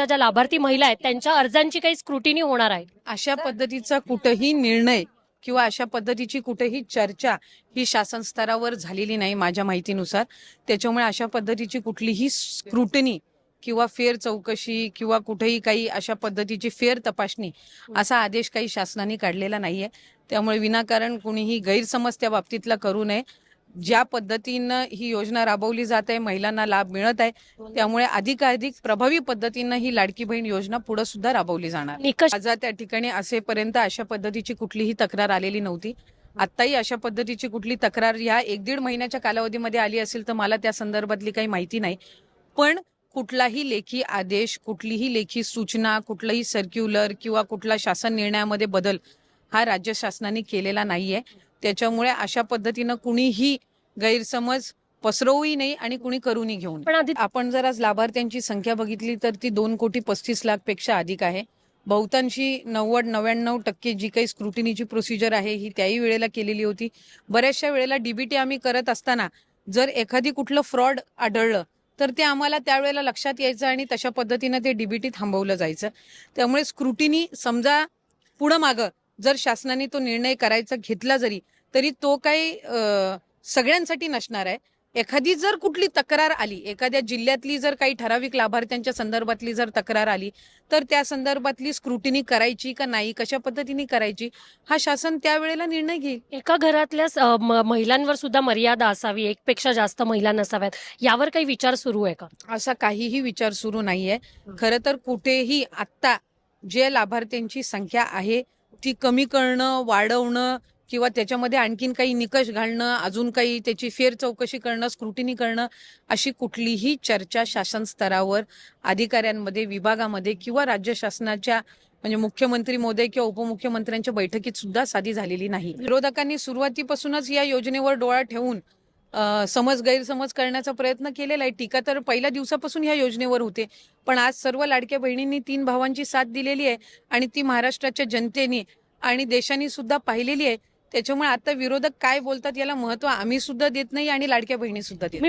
योजनेच्या ज्या लाभार्थी महिला आहेत त्यांच्या अर्जांची काही स्क्रुटिनी होणार आहे. अशा पद्धतीचा कुठंही निर्णय किंवा अशा पद्धतीची कुठेही चर्चा ही शासन स्तरावर झालेली नाही माझ्या माहितीनुसार. त्याच्यामुळे अशा पद्धतीची कुठलीही स्क्रुटनी किंवा फेर चौकशी किंवा कुठेही काही अशा पद्धतीची फेर तपासणी असा आदेश काही शासनाने काढलेला नाहीये. त्यामुळे विनाकारण कुणीही गैरसमज त्या बाबतीतला करू नये. ज्या पद्धतीनं ही योजना राबवली जात आहे महिलांना लाभ मिळत आहे त्यामुळे अधिकाधिक प्रभावी पद्धतीनं ही लाडकी बहीण योजना पुढे सुद्धा राबवली जाणार. निकष आज त्या ठिकाणी असेपर्यंत अशा पद्धतीची कुठलीही तक्रार आलेली नव्हती. आत्ताही अशा पद्धतीची कुठली तक्रार ह्या एक दीड महिन्याच्या कालावधीमध्ये आली असेल तर मला त्या संदर्भातली काही माहिती नाही. पण कुठलाही लेखी आदेश कुठलीही लेखी सूचना कुठलंही सर्क्युलर किंवा कुठला शासन निर्णयामध्ये बदल हा राज्य शासनाने केलेला नाहीये. त्याच्यामुळे अशा पद्धतीनं कुणीही गैरसमज पसरवूही नाही आणि कुणी करूनही घेऊन पण आधी आपण जर आज लाभार्थ्यांची संख्या बघितली तर ती दोन कोटी पस्तीस लाखपेक्षा अधिक आहे. बहुतांशी नव्वद नव्याण्णव टक्के जी काही स्क्रुटिनीची प्रोसिजर आहे ही त्याही वेळेला केलेली होती. बऱ्याचशा वेळेला डीबीटी आम्ही करत असताना जर एखादी कुठलं फ्रॉड आढळलं तर ते आम्हाला त्यावेळेला लक्षात यायचं आणि तशा पद्धतीनं ते डीबीटी थांबवलं जायचं. त्यामुळे स्क्रुटिनी समजा पुढं मागं जर शासनाने तो निर्णय करायचा घेतला जरी तरी तो काही सगळ्यांसाठी नसणार आहे. एखादी जर कुठली तक्रार आली एखाद्या जिल्ह्यातली जर काही ठराविक लाभार्थ्यांच्या संदर्भातली जर तक्रार आली तर त्या संदर्भातली स्क्रुटिनी करायची का नाही कशा पद्धतीने करायची हा शासन त्यावेळेला निर्णय घेईल. एका घरातल्या महिलांवर सुद्धा मर्यादा असावी एकपेक्षा जास्त महिला नसाव्यात यावर काही विचार सुरू आहे का? असा काहीही विचार सुरू नाहीये. खरं तर कुठेही आत्ता जे लाभार्थ्यांची संख्या आहे ती कमी करणं वाढवणं किंवा त्याच्यामध्ये आणखीन काही निकष घालणं अजून काही त्याची फेर चौकशी करणं स्क्रुटिनी करणं अशी कुठलीही चर्चा शासन स्तरावर अधिकाऱ्यांमध्ये विभागामध्ये किंवा राज्य शासनाच्या म्हणजे मुख्यमंत्री मोदय किंवा उपमुख्यमंत्र्यांच्या बैठकीत सुद्धा साधी झालेली नाही. विरोधकांनी सुरुवातीपासूनच या योजनेवर डोळा ठेवून समज गैरसमज करण्याचा प्रयत्न केलेला आहे. टीका तर पहिल्या दिवसापासून ह्या योजनेवर होते. पण आज सर्व लाडक्या बहिणींनी तीन भावांची साथ दिलेली आहे आणि ती महाराष्ट्राच्या जनतेने आणि देशाने सुद्धा पाहिलेली आहे. त्याच्यामुळे आता विरोधक काय बोलतात याला महत्त्व आम्ही सुद्धा देत नाही आणि लाडक्या बहिणी सुद्धा देत